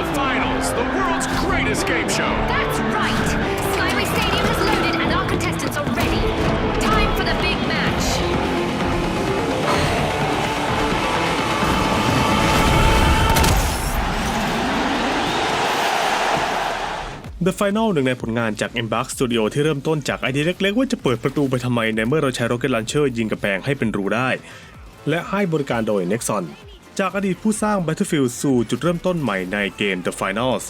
the finals, the world's greatest game show. That's right! Skyway Stadium is loaded and our contestants are ready. Time for the big match. The Final หนึ่งในผลงานจาก Embark Studio ที่เริ่มต้นจากไอเดียเล็กๆ ว่าจะเปิดประตูไปทำไมในเมื่อเราใช้ Rocket Launcher ยิงกระแพงให้เป็นรูได้ และให้บริการโดย Nexon จากอดีตผู้สร้าง Battlefield สู่จุดเริ่มต้นใหม่ในเกม The Finals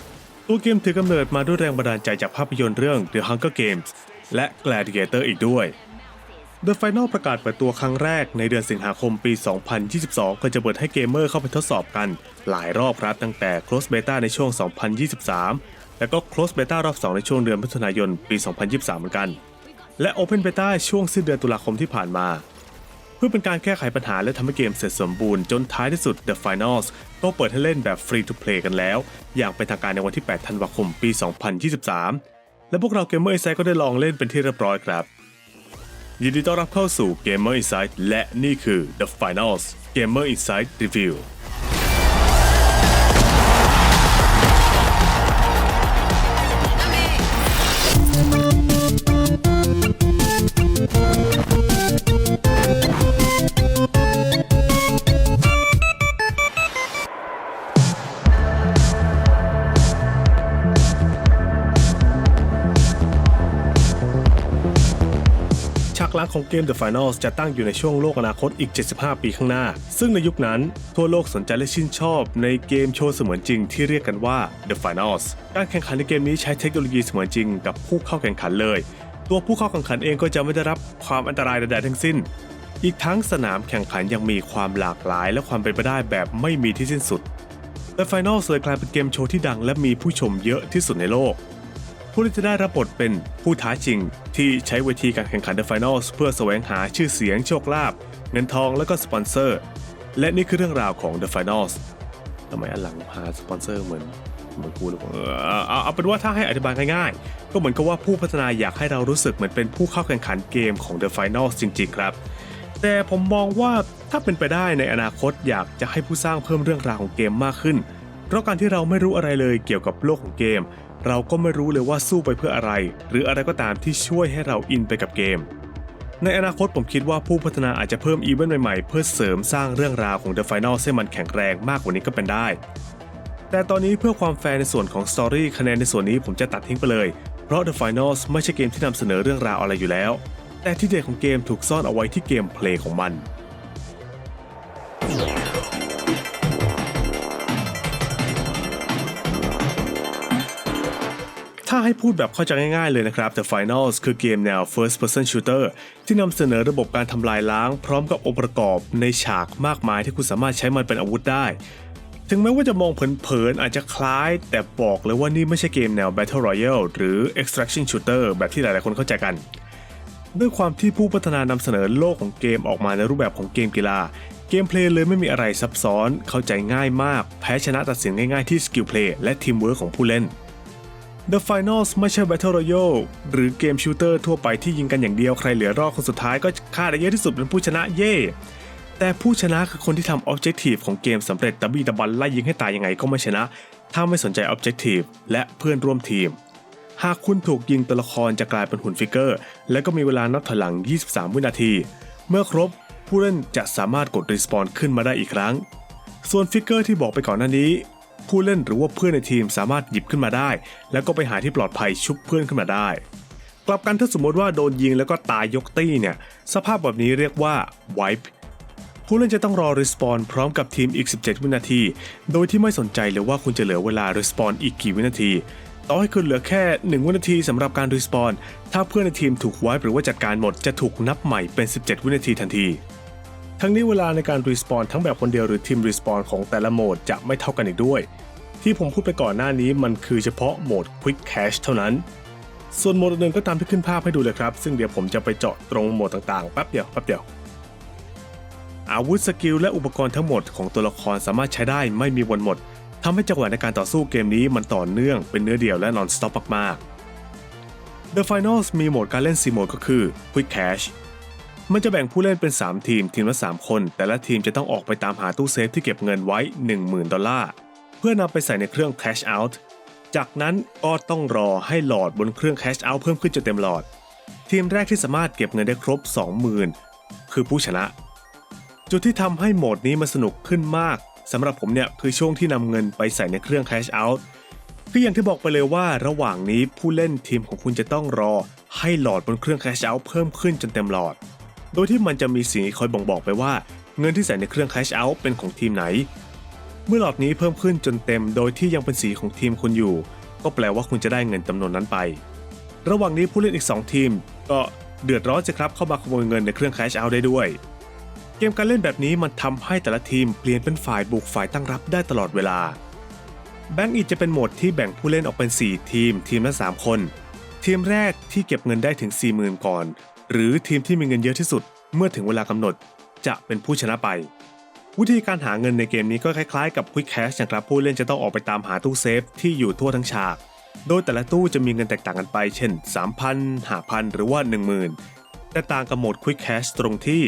ตัวเกมถือกำเนิดมาด้วยแรงบันดาลใจจากภาพยนตร์เรื่อง The Hunger Games และ Gladiator อีกด้วย The Final ประกาศเปิดตัวครั้งแรกในเดือนสิงหาคมปี 2022 ก็จะเปิดให้เกมเมอร์เข้าไปทดสอบกัน หลายรอบครับตั้งแต่ Close Beta ในช่วง 2023 แล้วก็ Close Beta รอบ 2 ในช่วงเดือนมิถุนายนปี 2023 เหมือนกัน และ Open Beta ช่วงสิ้นเดือนตุลาคมที่ผ่านมา พื่อเป็นการแก้ไขปัญหาและทำให้เกมเสร็จสมบูรณ์จนท้ายที่สุด The Finals ก็เปิดให้เล่นแบบ Free to Play กันแล้ว อย่างเป็นทางการในวันที่ 8 ธันวาคม ปี 2023 และพวกเรา Gamer Insight ก็ได้ลองเล่นเป็นที่เรียบร้อยครับ ยินดีต้อนรับเข้าสู่ Gamer Insight และนี่คือ The Finals Gamer Insight Review ของเกม The Finals จะตั้งอยู่ในช่วงโลกอนาคตอีก 75 ปีข้างหน้า ซึ่งในยุคนั้น ทั่วโลกสนใจและชื่นชอบในเกมโชว์เสมือนจริงที่เรียกกันว่า The Finals การแข่งขันในเกมนี้ใช้เทคโนโลยีเสมือนจริงกับผู้เข้าแข่งขันเลย ตัวผู้เข้าแข่งขันเองก็จะไม่ได้รับความอันตรายใดๆทั้งสิ้น อีกทั้งสนามแข่งขันยังมีความหลากหลาย และความเป็นไปได้แบบไม่มีที่สิ้นสุด The Finals เลยกลายเป็นเกมโชว์ที่ดังและมีผู้ชมเยอะที่สุดในโลก ผู้ที่จะได้รับบทเป็นผู้ท้าชิง ที่ใช้เวทีการแข่งขัน The Finals เพื่อแสวงหาชื่อเสียงโชคลาภเงินทองและก็สปอนเซอร์ และนี่คือเรื่องราวของ The Finals ทำไมอันหลังพาสปอนเซอร์เหมือนเหมือนกูเลยเออเอาเอาเป็นว่าถ้าให้อธิบายง่ายๆ ก็เหมือนกับว่าผู้พัฒนาอยากให้เรารู้สึกเหมือนเป็นผู้เข้าแข่งขันเกมของ The Finals จริงๆครับ แต่ผมมองว่าถ้าเป็นไปได้ในอนาคตอยากจะให้ผู้สร้างเพิ่มเรื่องราวของเกมมากขึ้น เพราะการที่เราไม่รู้อะไรเลยเกี่ยวกับโลกของเกม เราก็ไม่รู้เลยว่าสู้ไปเพื่ออะไร หรืออะไรก็ตามที่ช่วยให้เราอินไปกับเกม ในอนาคตผมคิดว่าผู้พัฒนาอาจจะเพิ่มอีเวนต์ใหม่ๆ เพื่อเสริมสร้างเรื่องราวของ The Final ให้มันแข็งแรงมากกว่านี้ก็เป็นได้ แต่ตอนนี้เพื่อความแฟร์ในส่วนของสตอรี่คะแนนในส่วนนี้ผมจะตัดทิ้งไปเลย เพราะ The Finals ไม่ใช่เกมที่นำเสนอเรื่องราวอะไรอยู่แล้ว แต่ที่เด็ดของเกมถูกซ่อนเอาไว้ที่เกมเพลย์ของมัน ถ้าให้พูดแบบเข้าใจง่ายๆเลยนะครับ The Finals คือเกมแนว First Person Shooter ที่นำเสนอระบบการทำลายล้าง พร้อมกับองค์ประกอบในฉากมากมายที่คุณสามารถใช้มันเป็นอาวุธได้ ถึงแม้ว่าจะมองเผินๆอาจจะคล้าย แต่บอกเลยว่านี่ไม่ใช่เกมแนว Battle Royale หรือ Extraction Shooter แบบที่หลายๆคนเข้าใจกันด้วยความที่ผู้พัฒนานำเสนอโลกของเกมออกมาในรูปแบบของเกมกีฬา เกมเพลย์เลยไม่มีอะไรซับซ้อน เข้าใจง่ายมาก แพ้ชนะตัดสินง่ายๆที่สกิลเพลย์และทีมเวิร์กของผู้เล่น The Finals ไม่ใช่ Battle Royale หรือเกมชูเตอร์ทั่วไปที่ยิงกันอย่างเดียวใครเหลือรอดคนสุดท้ายก็ฆ่าได้เยอะที่สุดเป็นผู้ชนะเย่แต่ผู้ชนะคือคนที่ทำ Objective ของเกมสำเร็จตะบี้ตะบันไล่ยิงให้ตายยังไงก็ไม่ชนะ ถ้าไม่สนใจ Objective และเพื่อนร่วมทีม หากคุณถูกยิงตัวละครจะกลายเป็นหุ่นฟิกเกอร์ และก็มีเวลานับถอยหลัง 23 วินาที เมื่อครบผู้เล่นจะสามารถกดรีสปอนขึ้นมาได้อีกครั้ง ส่วนฟิกเกอร์ที่บอกไปก่อนหน้านี้ ผู้เล่นหรือว่าเพื่อนในทีมสามารถหยิบขึ้นมาได้ แล้วก็ไปหาที่ปลอดภัยชุบเพื่อนขึ้นมาได้ กลับกันถ้าสมมติว่าโดนยิงแล้วก็ตายยกตี้เนี่ย สภาพแบบนี้เรียกว่า wipe ผู้เล่นจะต้องรอรีสปอนพร้อมกับทีมอีก 17 วินาที โดยที่ไม่สนใจเลยว่าคุณจะเหลือเวลารีสปอนอีกกี่วินาที ต่อให้คุณเหลือแค่ 1 วินาทีสำหรับการรีสปอนถ้าเพื่อนในทีมถูกไว้หรือว่าจัดการหมดจะถูกนับใหม่เป็น 17 วินาทีทันที ทั้งนี้เวลาในการรีสปอนทั้งแบบคนเดียวหรือทีมรีสปอนของแต่ละโหมดจะไม่เท่ากันอีกด้วย ที่ผมพูดไปก่อนหน้านี้มันคือเฉพาะโหมด Quick Cache เท่านั้น ส่วนโหมดอื่นก็ตามที่ขึ้นภาพให้ดูเลยครับ ซึ่งเดี๋ยวผมจะไปเจาะตรงโหมดต่างๆแป๊บเดียวแป๊บเดียว อาวุธสกิลและอุปกรณ์ทั้งหมดของตัวละครสามารถใช้ได้ไม่มีวันหมดทำให้จังหวะในการต่อสู้เกมนี้มันต่อเนื่องเป็นเนื้อเดียวและนอนสต็อปมากๆ The Finals มีโหมดการเล่น4โหมดก็คือ Quick Cache มันจะแบ่งผู้เล่นเป็น 3 ทีมทีมละ 3 คน แต่ละทีมจะต้องออกไปตามหาตู้เซฟที่เก็บเงินไว้ 10,000 ดอลลาร์ เพื่อนำไปใส่ในเครื่อง cash out จากนั้นก็ต้องรอให้หลอดบนเครื่อง cash out เพิ่มขึ้นจนเต็มหลอด ทีมแรกที่สามารถเก็บเงินได้ครบ 20,000 คือผู้ชนะ จุดที่ทำให้โหมดนี้มันสนุกขึ้นมากสำหรับผมเนี่ยคือช่วงที่นำเงินไปใส่ในเครื่อง cash out คืออย่างที่บอกไปเลยว่าระหว่างนี้ผู้เล่นทีมของคุณจะต้องรอ ให้หลอดบนเครื่อง cash out เพิ่มขึ้นจนเต็มหลอด โดยที่มันจะมีสีคอยบ่งบอกไปว่า เงินที่ใส่ในเครื่อง cash out เป็นของทีมไหน เมื่อหลอดนี้เพิ่มขึ้นจนเต็มโดยที่ยังเป็นสีของทีมคุณอยู่ ก็แปลว่าคุณจะได้เงินจำนวนนั้นไป ระหว่างนี้ผู้เล่นอีก 2 ทีม ก็เดือดร้อนสิครับเข้ามาขโมยเงินในเครื่อง cash out ได้ด้วย เกมการเล่นแบบนี้มันทำให้แต่ละทีมเปลี่ยนเป็นฝ่ายบุกฝ่ายตั้งรับได้ตลอดเวลาแบงก์อีจะเป็นโหมดที่แบ่งผู้เล่นออกเป็น 4 ทีม ทีมละ 3 คน ทีมแรกที่เก็บเงินได้ถึง 40,000 ก่อน หรือทีมที่มีเงินเยอะที่สุด เมื่อถึงเวลากำหนด จะเป็นผู้ชนะไป วิธีการหาเงินในเกมนี้ก็คล้ายๆกับ Quick Cash นะครับผู้เล่นจะต้องออกไปตามหาตู้เซฟที่อยู่ทั่วทั้งฉาก โดยแต่ละตู้จะมีเงินแตกต่างกันไป เช่น 3,000 5,000 หรือว่า 10,000 แต่ต่างกับโหมด Quick Cash ตรงที่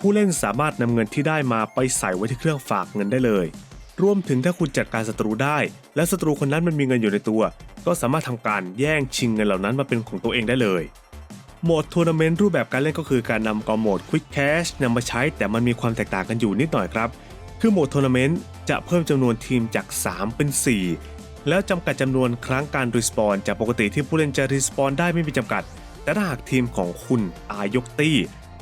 ผู้เล่นสามารถนำเงินที่ได้มาไปใส่ไว้ที่เครื่องฝากเงินได้เลย รวมถึงถ้าคุณจัดการศัตรูได้ และศัตรูคนนั้นมันมีเงินอยู่ในตัว ก็สามารถทำการแย่งชิงเงินเหล่านั้นมาเป็นของตัวเองได้เลย โหมดทัวร์นาเมนต์รูปแบบการเล่นก็คือการนำกอโหมด Quick Cash นำมาใช้แต่มันมีความแตกต่างกันอยู่นิดหน่อยครับ คือโหมดทัวร์นาเมนต์จะเพิ่มจำนวนทีมจาก 3 เป็น 4 แล้วจำกัดจำนวนครั้งการรีสปอนจากปกติที่ผู้เล่นจะรีสปอนได้ไม่มีจำกัด แต่ถ้าหากทีมของคุณตายยกตี้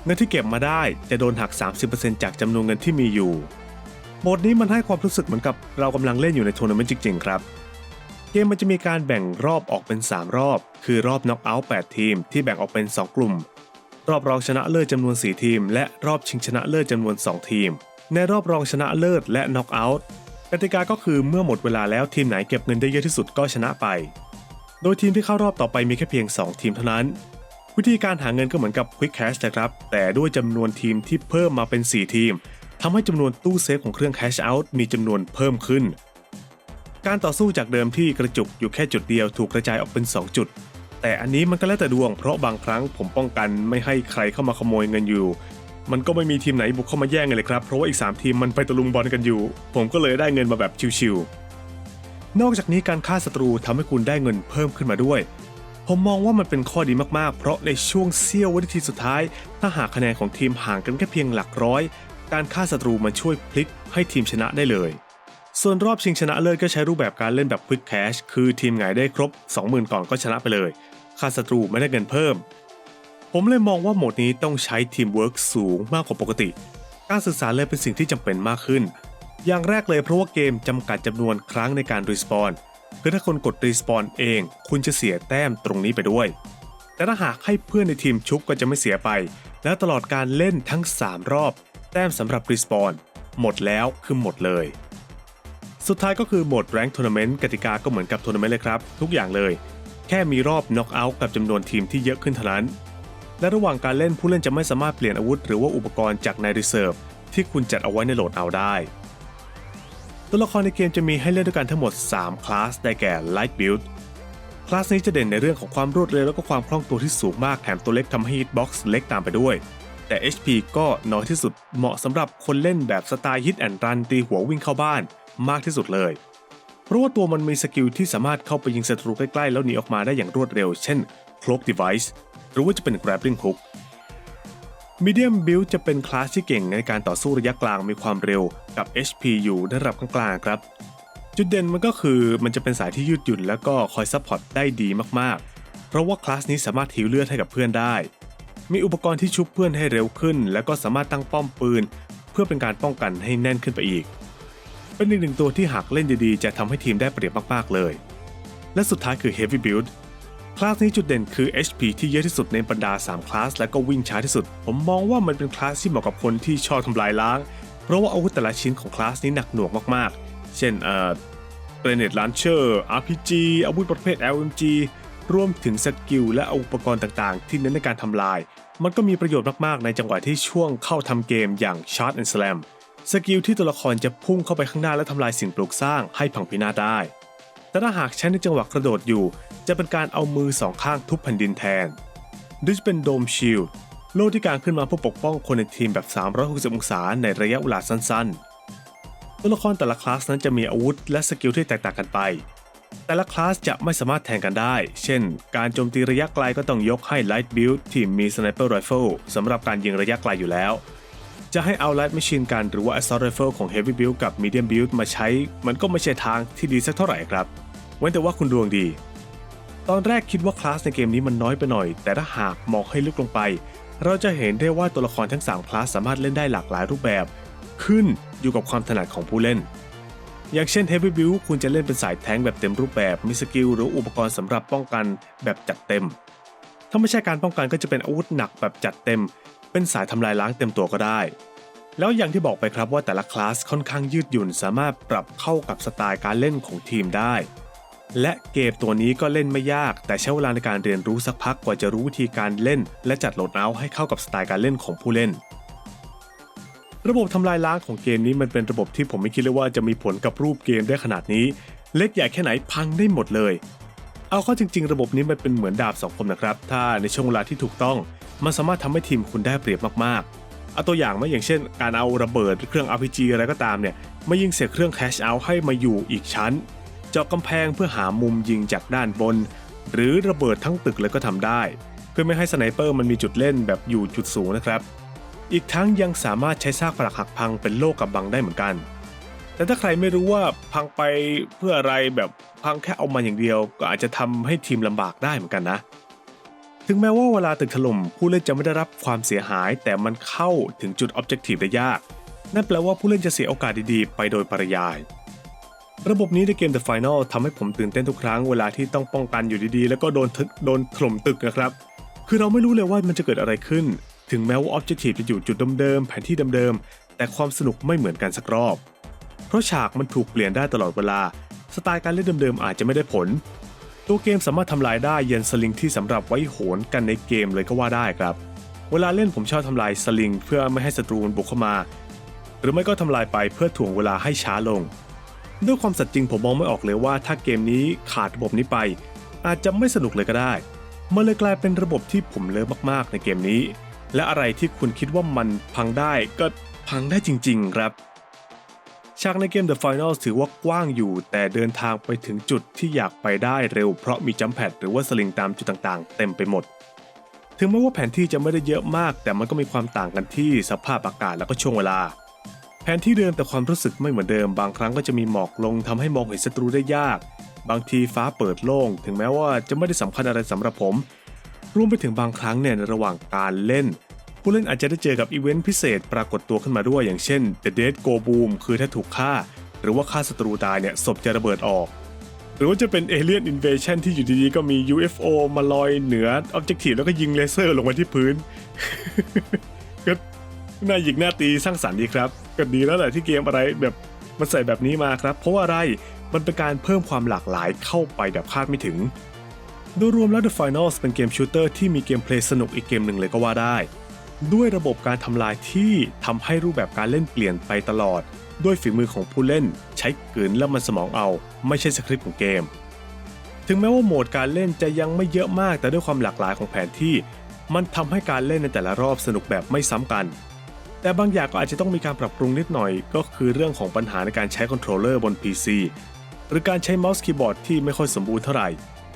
เงินที่เก็บมาได้จะโดนหัก 30%จากจำนวนเงินที่มีอยู่โหมดนี้มันให้ความรู้สึกเหมือนกับเรากำลังเล่นอยู่ในทัวร์นาเมนต์จริงๆครับ เกมมันจะมีการแบ่งรอบออกเป็น 3 รอบ คือรอบน็อกเอาท์8ทีมที่แบ่งออกเป็น 2 กลุ่ม รอบรองชนะเลิศจำนวน 4 ทีม และรอบชิงชนะเลิศจำนวน 2 ทีม ในรอบรองชนะเลิศและน็อกเอาท์กติกาก็คือเมื่อหมดเวลาแล้วทีมไหนเก็บเงินได้เยอะที่สุดก็ชนะไป โดยทีมที่เข้ารอบต่อไปมีแค่เพียง 2 ทีมเท่านั้น วิธีการหาเงินก็เหมือนกับ Quick Cash นะครับ แต่ด้วยจำนวนทีมที่เพิ่มมาเป็น 4 ทีมทำให้จำนวนตู้เซฟของเครื่อง Cash Out มีจำนวนเพิ่มขึ้น การต่อสู้จากเดิมที่กระจุกอยู่แค่จุดเดียวถูกกระจายออกเป็น 2 จุด แต่อันนี้มันก็แล้วแต่ดวงเพราะบางครั้งผมป้องกันไม่ให้ใครเข้ามาขโมยเงินอยู่ มันก็ไม่มีทีมไหนบุกเข้ามาแย่งเลยครับ เพราะว่าอีก 3 ทีมมันไปตะลุมบอลกันอยู่ ผมก็เลยได้เงินมาแบบชิวๆนอกจากนี้การฆ่าศัตรูทำให้คุณได้เงินเพิ่มขึ้นมาด้วย ผมมองว่ามันเป็นข้อดีมากๆ เพราะในช่วงเสี้ยววินาทีสุดท้าย ถ้าหากคะแนนของทีมห่างกันแค่เพียงหลักร้อย การฆ่าศัตรูมันช่วยพลิกให้ทีมชนะได้เลย ส่วนรอบชิงชนะเลิศก็ใช้รูปแบบการเล่นแบบ Quick Cash คือทีมไหนได้ครบ 20,000 ก่อนก็ชนะไปเลย ค่าศัตรูไม่ได้เงินเพิ่ม ผมเลยมองว่าโหมดนี้ต้องใช้ทีมเวิร์กสูงมากกว่าปกติ การสื่อสารเลยเป็นสิ่งที่จำเป็นมากขึ้น อย่างแรกเลยเพราะว่าเกมจำกัดจำนวนครั้งในการรีสปอนคือถ้าคนกดรีสปอนเอง คุณจะเสียแต้มตรงนี้ไปด้วย แต่ถ้าหากให้เพื่อนในทีมชุบก็จะไม่เสียไป แล้วตลอดการเล่นทั้ง 3 รอบ แต้มสำหรับรีสปอนหมดแล้วคือหมดเลย สุดท้ายก็คือโหมด Rank Tournament กติกาก็เหมือนกับทัวร์นาเมนต์เลยครับ ทุกอย่างเลย แค่มีรอบ Knock Out กับจำนวนทีมที่เยอะขึ้นเท่านั้น และระหว่างการเล่นผู้เล่นจะไม่สามารถเปลี่ยนอาวุธหรือว่าอุปกรณ์จากใน Reserve ที่คุณจัดเอาไว้ในโหลดเอาได้ ตัวละครในเกมจะมีให้เลือกด้วยกันทั้งหมด 3 คลาส ได้แก่ Light Build คลาสนี้จะเด่นในเรื่องของความรวดเร็วและก็ความคล่องตัวที่สูงมากแถมตัวเล็กทำให้ Hitbox เล็กตามไปด้วย แต่ HP ก็น้อยที่สุดเหมาะสำหรับคนเล่นแบบสไตล์ Hit and Run ตีหัววิ่งเข้าบ้าน มากที่สุดเลย เพราะว่าตัวมันมีสกิลที่สามารถเข้าไปยิงศัตรูใกล้ๆ แล้วหนีออกมาได้อย่างรวดเร็ว เช่น Cloak Device หรือว่าจะเป็น Grappling Hook Medium Build จะเป็นคลาสที่เก่งในการต่อสู้ระยะกลางมีความเร็วกับ HP อยู่ในระดับกลางๆครับ จุดเด่นมันก็คือมันจะเป็นสายที่ยืดหยุ่นแล้วก็คอยซัพพอร์ตได้ดีมากๆ เพราะว่าคลาสนี้สามารถหิวเลือดให้กับเพื่อนได้ มีอุปกรณ์ที่ชุบเพื่อนให้เร็วขึ้น แล้วก็สามารถตั้งป้อมปืน เพื่อเป็นการป้องกันให้แน่นขึ้นไปอีก เป็นอีกหนึ่งตัวที่หากเล่นดีๆ จะทำให้ทีมได้เปรียบมากๆเลย และสุดท้ายคือ Heavy Build คลาสนี้จุดเด่นคือ HP ที่เยอะที่สุดในบรรดา 3 คลาส และก็วิ่งช้าที่สุด ผมมองว่ามันเป็นคลาสที่เหมาะกับคนที่ชอบทำลายล้าง เพราะว่าอาวุธแต่ละชิ้นของคลาสนี้หนักหน่วงมากๆ เช่นเอ่อ Grenade Launcher RPG อาวุธประเภท LMG รวมถึงสกิลและอุปกรณ์ต่างๆ ที่เน้นในการทำลาย มันก็มีประโยชน์มากๆ ในจังหวะที่ช่วงเข้าทำเกมอย่าง Charge and Slam สกิลที่ตัวละครจะพุ่งเข้าไปข้างหน้าและทำลายสิ่งปลูกสร้างให้พังพินาศได้ แต่ถ้าหากใช้ในจังหวะกระโดดอยู่ จะเป็นการเอามือสองข้างทุบแผ่นดินแทนหรือจะเป็นโดมชิลโล่ที่การขึ้นมาเพื่อปกป้องคนในทีมแบบ 360 องศาในระยะเวลาสั้นๆ ตัวละครแต่ละคลาสนั้นจะมีอาวุธและสกิลที่แตกต่างกันไป แต่ละคลาสจะไม่สามารถแทนกันได้ เช่น การโจมตีระยะไกลก็ต้องยกให้ Light Build ที่มี Sniper Rifle สำหรับการยิงระยะไกลอยู่แล้ว จะให้เอา Light Machine Gun หรือว่า Assault Rifle ของ Heavy Build กับ Medium Build มาใช้ มันก็ไม่ใช่ทางที่ดีสักเท่าไหร่ครับ เว้นแต่ว่าคุณดวงดี ตอนแรกคิดว่าคลาสในเกมนี้มันน้อยไปหน่อย แต่ถ้าหากมองให้ลึกลงไป เราจะเห็นได้ว่าตัวละครทั้ง 3 คลาสสามารถเล่นได้หลากหลายรูปแบบ ขึ้นอยู่กับความถนัดของผู้เล่น อย่างเช่น Heavy Build คุณจะเล่นเป็นสายแทงแบบเต็มรูปแบบมีสกิลหรืออุปกรณ์สำหรับป้องกันแบบจัดเต็มถ้าไม่ใช่การป้องกันก็จะเป็นอาวุธหนักแบบจัดเต็ม เป็นสายทำลายล้างเต็มตัวก็ได้ แล้วอย่างที่บอกไปครับว่าแต่ละคลาสค่อนข้างยืดหยุ่นสามารถปรับเข้ากับสไตล์การเล่นของทีมได้ และเกมตัวนี้ก็เล่นไม่ยาก แต่ใช้เวลาในการเรียนรู้สักพักกว่าจะรู้วิธีการเล่น และจัดโหลดเอาท์ให้เข้ากับสไตล์การเล่นของผู้เล่นระบบทำลายล้างของเกมนี้มันเป็นระบบที่ผมไม่คิดเลยว่าจะมีผลกับรูปเกมได้ขนาดนี้ เล็กใหญ่แค่ไหนพังได้หมดเลย เอาเข้าจริง ๆ ระบบนี้มันเป็นเหมือนดาบสองคมนะครับ ถ้าในช่วงเวลาที่ถูกต้อง มันสามารถทำให้ทีมคุณได้เปรียบมากๆ เอาตัวอย่างมาอย่างเช่น การเอาระเบิดเครื่อง RPG อะไรก็ตามเนี่ยมายิงเสียเครื่อง Cash Out ให้มาอยู่อีกชั้น เจาะกำแพงเพื่อหามุมยิงจากด้านบน หรือระเบิดทั้งตึกเลยก็ทำได้ เพื่อไม่ให้สไนเปอร์มันมีจุดเล่นแบบอยู่จุดสูงนะครับ อีกทั้งยังสามารถใช้ซากปรักหักพังเป็นโลกกับบังได้เหมือนกัน แต่ถ้าใครไม่รู้ว่าพังไปเพื่ออะไรแบบพังแค่เอามาอย่างเดียว ก็อาจจะทำให้ทีมลำบากได้เหมือนกันนะ ถึงแม้ว่าเวลาตึกถล่มผู้เล่นจะไม่ได้รับความเสียหาย แต่มันเข้าถึงจุด Objective ได้ยาก นั่นแปลว่าผู้เล่นจะเสียโอกาสดีๆ ไปโดยปริยาย ระบบนี้ในเกม The Final ทำให้ผมตื่นเต้นทุกครั้งเวลาที่ต้องป้องกันอยู่ดีๆ แล้วก็โดนโดนถล่มตึกนะครับ คือเราไม่รู้เลยว่ามันจะเกิดอะไรขึ้น ถึงแม้ว่า Objective จะอยู่จุดเดิมๆแผนที่เดิมๆแต่ความสนุกไม่เหมือนกันสักรอบ เพราะฉากมันถูกเปลี่ยนได้ตลอดเวลา สไตล์การเล่นเดิมๆอาจจะไม่ได้ผล ตัวเกมสามารถทำลายได้ยันสลิงที่สำหรับไว้โหนกันในเกมเลยก็ว่าได้ครับ เวลาเล่นผมชอบทำลายสลิงเพื่อไม่ให้ศัตรูบุกเข้ามา หรือไม่ก็ทำลายไปเพื่อถ่วงเวลาให้ช้าลง ด้วยความสัตย์จริงผมมองไม่ออกเลยว่าถ้าเกมนี้ขาดระบบนี้ไป อาจจะไม่สนุกเลยก็ได้ มันเลยกลายเป็นระบบที่ผมเลิฟมากๆในเกมนี้ และอะไรที่คุณคิดว่ามันพังได้ก็พังได้จริง ๆ ครับ ฉากในเกม The Final ถือว่ากว้างอยู่ แต่เดินทางไปถึงจุดที่อยากไปได้เร็วเพราะมีจัมแพดหรือว่าสลิงตามจุดต่างๆ เต็มไปหมด ถึงแม้ว่าแผนที่จะไม่ได้เยอะมาก แต่มันก็มีความต่างกันที่สภาพอากาศแล้วก็ช่วงเวลา แผนที่เดิมแต่ความรู้สึกไม่เหมือนเดิม บางครั้งก็จะมีหมอกลงทำให้มองเห็นศัตรูได้ยาก บางทีฟ้าเปิดโล่ง ถึงแม้ว่าจะไม่ได้สำคัญอะไรสำหรับผม รวมไปถึงบางครั้งเนี่ยในระหว่างการเล่น ผู้เล่นอาจจะได้เจอกับอีเวนต์พิเศษปรากฏตัวขึ้นมาด้วยอย่างเช่น The Dead Go Boom คือถ้าถูกฆ่า หรือว่าฆ่าศัตรูตายเนี่ยศพจะระเบิดออก หรือว่าจะเป็น Alien Invasion ที่อยู่ดีๆก็มี UFO มาลอยเหนือ Objective แล้วก็ยิงเลเซอร์ลงมาที่พื้นก็น่าหยิกหน้าตีสร้างสรรค์ดีครับก็ดีแล้วแหละที่เกมอะไรแบบมันใส่แบบนี้มาครับ เพราะว่าอะไรมันเป็นการเพิ่มความหลากหลายเข้าไปแบบคาดไม่ถึงโดยรวมแล้ว The Finals เป็นเกมชูเตอร์ที่มีเกมเพลย์สนุกอีกเกมหนึ่งเลยก็ว่าได้ ด้วยระบบการทำลายที่ทำให้รูปแบบการเล่นเปลี่ยนไปตลอด ด้วยฝีมือของผู้เล่นใช้กลืนและมันสมองเอา ไม่ใช่สคริปต์ของเกม ถึงแม้ว่าโหมดการเล่นจะยังไม่เยอะมากแต่ด้วยความหลากหลายของแผนที่ มันทำให้การเล่นในแต่ละรอบสนุกแบบไม่ซ้ำกัน แต่บางอย่างก็อาจจะต้องมีการปรับปรุงนิดหน่อย ก็คือเรื่องของปัญหาในการใช้คอนโทรลเลอร์บน PC หรือการใช้เมาส์คีย์บอร์ดที่ไม่ค่อยสมบูรณ์เท่าไหร่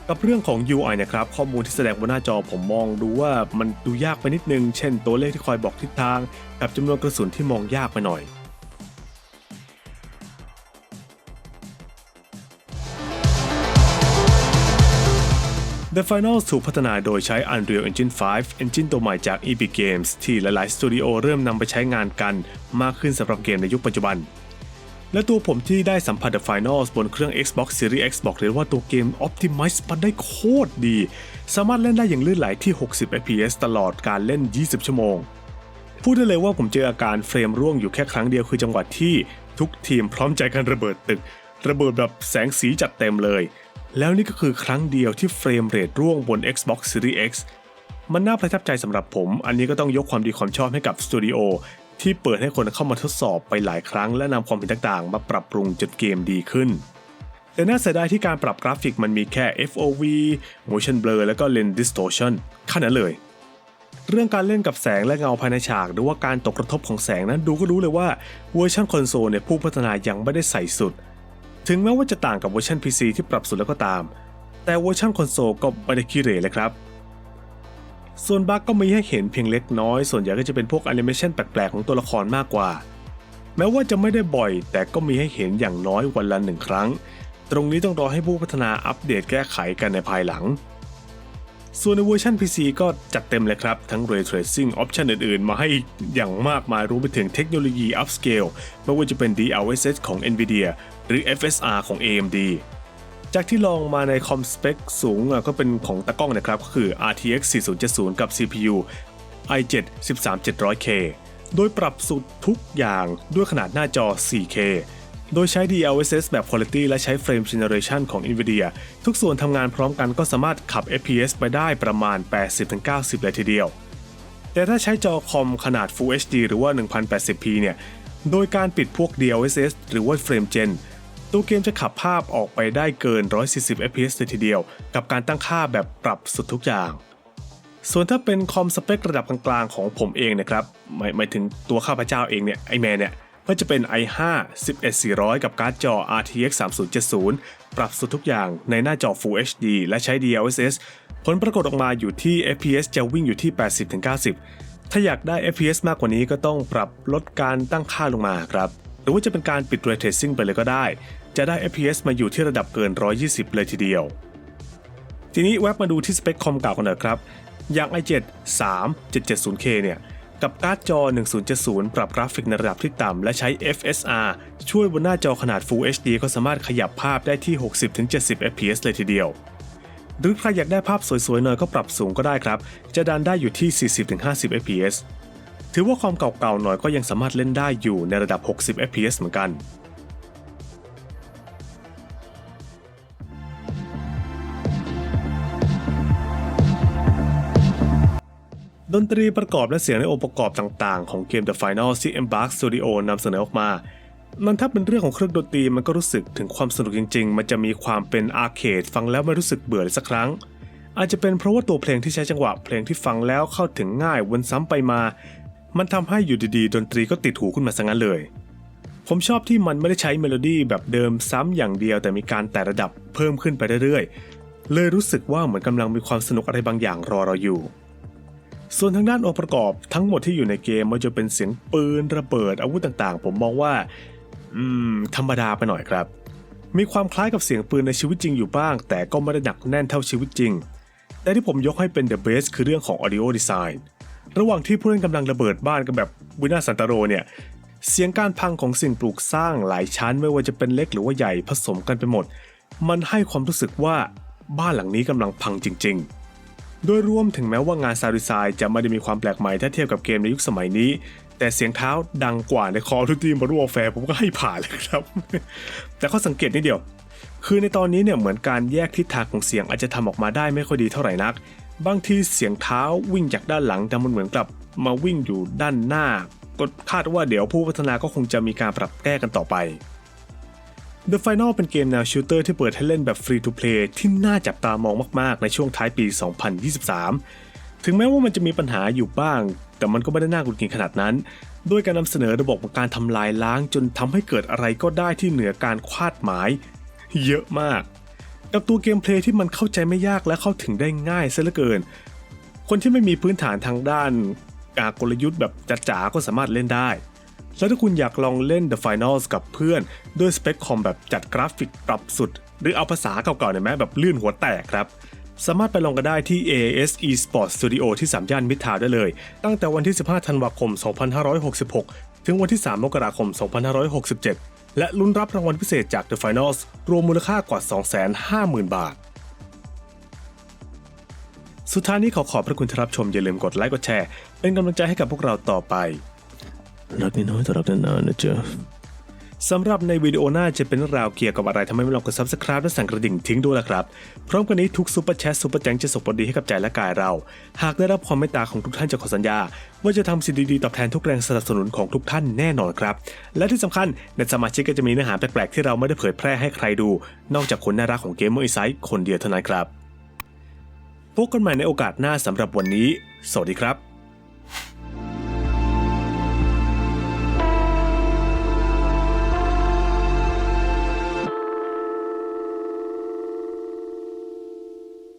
กับเรื่องของ UI นะครับข้อมูลที่แสดงบนหน้าจอผมมองดูว่ามันดูยากไปนิดนึง เช่นตัวเลขที่คอยบอกทิศทาง กับจำนวนกระสุนที่มองยากไปหน่อย The Final ถูกพัฒนาโดยใช้ Unreal Engine 5 Engine ตัวใหม่จาก Epic Games ที่หลาย ๆ สตูดิโอเริ่มนำไปใช้งานกันมากขึ้นสำหรับเกมในยุคปัจจุบัน และตัวผมที่ได้สัมผัส The Finals บนเครื่อง Xbox Series X บอกเลยว่าตัวเกม Optimize มันได้โคตรดี สามารถเล่นได้อย่างลื่นไหลที่ 60 fps ตลอดการเล่น 20 ชั่วโมง พูดได้เลยว่าผมเจออาการเฟรมร่วงอยู่แค่ครั้งเดียวคือจังหวะที่ทุกทีมพร้อมใจกันระเบิดตึก ระเบิดแบบแสงสีจัดเต็มเลย แล้วนี่ก็คือครั้งเดียวที่เฟรมเรทร่วงบน Xbox Series X มันน่าประทับใจสำหรับผม อันนี้ก็ต้องยกความดีความชอบให้กับสตูดิโอ ที่เปิดให้คนเข้ามาทดสอบไปหลายครั้ง และนำความเห็นต่างๆ มาปรับปรุงจนเกมดีขึ้น แต่น่าเสียดายที่การปรับกราฟิกมันมีแค่ FOV motion blur แล้วก็ lens distortion แค่นั้นเลย เรื่องการเล่นกับแสงและเงาภายในฉาก หรือว่าการตกกระทบของแสงนั้นดูก็รู้เลยว่าเวอร์ชันคอนโซลเนี่ยผู้พัฒนายังไม่ได้ใส่สุด ถึงแม้ว่าจะต่างกับเวอร์ชัน PC ที่ปรับสุดแล้วก็ตาม แต่เวอร์ชันคอนโซลก็ไม่ได้ขี้เหร่เลยครับ ส่วนบั๊กก็มีให้เห็นเพียงเล็กน้อย ส่วนใหญ่ก็จะเป็นพวกแอนิเมชันแปลกๆของตัวละครมากกว่า แม้ว่าจะไม่ได้บ่อย แต่ก็มีให้เห็นอย่างน้อยวันละหนึ่งครั้ง ตรงนี้ต้องรอให้ผู้พัฒนาอัปเดตแก้ไขกันในภายหลัง ส่วนในเวอร์ชัน PC ก็จัดเต็มเลยครับ ทั้ง Ray Tracing ออปชันอื่นๆ มาให้อย่างมากมายรวมไปถึงเทคโนโลยี Upscale ไม่ว่าจะเป็น DLSS ของ NVIDIA หรือ FSR ของ AMD จากที่ลองมาในคอมสเปคสูงก็เป็นของตะกล้องนะครับก็คือ RTX 4070 กับ CPU i7 13700K โดยปรับสุดทุกอย่างด้วยขนาดหน้าจอ 4K โดยใช้ DLSS แบบ Quality และใช้ Frame Generation ของ NVIDIA ทุกส่วนทำงานพร้อมกันก็สามารถขับ FPS ไปได้ประมาณ 80-90 เลยทีเดียว แต่ถ้าใช้จอคอมขนาด Full HD หรือว่า 1080p เนี่ย โดยการปิดพวก DLSS หรือว่า Frame Gen ตัวเกมจะขับภาพออกไปได้เกิน 140 fps เลยทีเดียว กับการตั้งค่าแบบปรับสุดทุกอย่าง ส่วนถ้าเป็นคอมสเปคระดับกลางๆของผมเองนะครับหมายหมายถึงตัวข้าพเจ้าเองเนี่ยไอแมนเนี่ยก็จะเป็น i5 11400 กับการ์ดจอ RTX 3070 ปรับสุดทุกอย่างในหน้าจอ Full HD และใช้ DLSS ผลปรากฏออกมาอยู่ที่ FPS จะวิ่งอยู่ที่ 80-90 ถ้าอยากได้ FPS มากกว่านี้ก็ต้องปรับลดการตั้งค่าลงมาครับ หรือว่าจะเป็นการปิด Ray Tracing ไปเลยก็ได้ จะได้ FPS มาอยู่ที่ระดับเกิน 120 เลยทีเดียว ทีนี้แวบมาดูที่สเปคคอมเก่ากันหน่อยครับ อย่าง i7 3770K เนี่ย กับการ์ดจอ 1070 ปรับกราฟิกในระดับที่ต่ำและใช้ FSR ช่วยบนหน้าจอขนาด Full HD ก็สามารถขยับภาพได้ที่ 60-70 fps เลยทีเดียว หรือใครอยากได้ภาพสวยๆหน่อยก็ปรับสูงก็ได้ครับ จะดันได้อยู่ที่ 40-50 fps ถือว่าความเก่าๆหน่อยก็ยังสามารถเล่นได้อยู่ในระดับ 60 fps เหมือนกัน นตรีประกอบและเสียงในองค์ประกอบต่างๆ ของเกม The Final ที่ Embark Studio นำเสนอออกมา มันถ้าเป็นเรื่องของเครื่องดนตรีมันก็รู้สึกถึงความสนุกจริง ๆ มันจะมีความเป็นอาร์เคดฟังแล้วไม่รู้สึกเบื่อเลยสักครั้ง อาจจะเป็นเพราะว่าตัวเพลงที่ใช้จังหวะเพลงที่ฟังแล้วเข้าถึงง่ายวนซ้ำไปมา มันทำให้อยู่ดีๆ ดนตรีก็ติดหูขึ้นมาซะงั้นเลย ผมชอบที่มันไม่ได้ใช้เมโลดี้แบบเดิมซ้ำอย่างเดียวแต่มีการแต่ระดับเพิ่มขึ้นไปเรื่อยๆเลยรู้สึกว่าเหมือนกำลังมีความสนุกอะไรบางอย่างรอเราอยู่ ส่วนทางด้านองค์ประกอบทั้งหมดที่อยู่ในเกมไมันจะเป็นเสียงปืนระเบิดอาวุธต่างๆ ผมมองว่า อืม ธรรมดาไปหน่อยครับ มีความคล้ายกับเสียงปืนในชีวิตจริงอยู่บ้าง แต่ก็ไม่ได้หนักแน่นเท่าชีวิตจริง แต่ที่ผมยกให้เป็น the best คือเรื่องของ audio design ระหว่างที่ผู้เล่นกำลังระเบิดบ้านกันแบบวินาสันตโรเนี่ยเสียงการพังของสิ่งปลูกสร้างหลายชั้นไม่ว่าจะเป็นเล็กหรือว่าใหญ่ผสมกันไปหมด มันให้ความรู้สึกว่าบ้านหลังนี้กำลังพังจริง ๆ โดยรวมถึงแม้ว่างานซาด์ดีไซจะไม่ได้มีความแปลกใหม่ถ้าเทียบกับเกมในยุคสมัยนี้ แต่เสียงเท้าดังกว่าใน Call of Duty Modern Warfare ผมก็ให้ผ่านเลยครับ แต่ข้อสังเกตนิดเดียว คือในตอนนี้เนี่ยเหมือนการแยกทิศทางของเสียงอาจจะทำออกมาได้ไม่ค่อยดีเท่าไหร่นัก บางทีเสียงเท้าวิ่งจากด้านหลังแต่มันเหมือนกลับมาวิ่งอยู่ด้านหน้าก็คาดว่าเดี๋ยวผู้พัฒนาก็คงจะมีการปรับแก้กันต่อไป The Final เป็นเกมแนวชูเตอร์ที่เปิดให้เล่นแบบ Free to Play ที่น่าจับตามองมากๆ ในช่วงท้ายปี 2023 ถึงแม้ว่ามันจะมีปัญหาอยู่บ้าง แต่มันก็ไม่ได้น่ากุนกินขนาดนั้น ด้วยการนำเสนอระบบของการทำลายล้างจนทำให้เกิดอะไรก็ได้ที่เหนือการคาดหมาย เยอะมาก กับตัวเกมเพลย์ที่มันเข้าใจไม่ยากและเข้าถึงได้ง่ายซะเหลือเกิน คนที่ไม่มีพื้นฐานทางด้านการกลยุทธ์แบบจ๋าๆก็สามารถเล่นได้ แล้วถ้าคุณอยากลองเล่น The Finals กับเพื่อน ด้วยสเปคคอมแบบจัดกราฟิกปรับสุด หรือเอาภาษาเก่าๆหน่ยไหมแบบลื่นหัวแตกครับ สามารถไปลองกันได้ที่ AAS Esports Studio ที่3ย่านมิตรทาวน์ได้เลย ตั้งแต่วันที่ 15 ธันวาคม 2566 ถึงวันที่ 3 มกราคม 2567 และลุ้นรับรางวัลพิเศษจาก The Finals รวมมูลค่ากว่า 250,000 บาทสุดท้ายนี้ขอขอบพระคุณที่รับชมอย่าลืมกดไลค์กดแชร์ เป็นกำลังใจให้กับพวกเราต่อไป รักน้อยแต่รักนานๆนะจ๊ะสำหรับในวิดีโอหน้าจะเป็นเรื่องราวเกี่ยวกับอะไรทำไมไม่ลองกด subscribe และสั่นกระดิ่งทิ้งด้วยล่ะครับ พร้อมกันนี้ทุกซุปเปอร์แชทซุปเปอร์แจงจะส่งผลดีให้กับใจและกายเรา หากได้รับความเมตตาของทุกท่านจะขอสัญญา ว่าจะทำสิ่งดีๆตอบแทนทุกแรงสนับสนุนของทุกท่านแน่นอนครับ และที่สำคัญในสมาชิกก็จะมีเนื้อหาแปลกๆที่เราไม่ได้เผยแพร่ให้ใครดู นอกจากคนน่ารักของเกมเมอร์ไซต์คนเดียวเท่านั้นครับพบกันใหม่ในโอกาสหน้าสำหรับวันนี้ สวัสดีครับ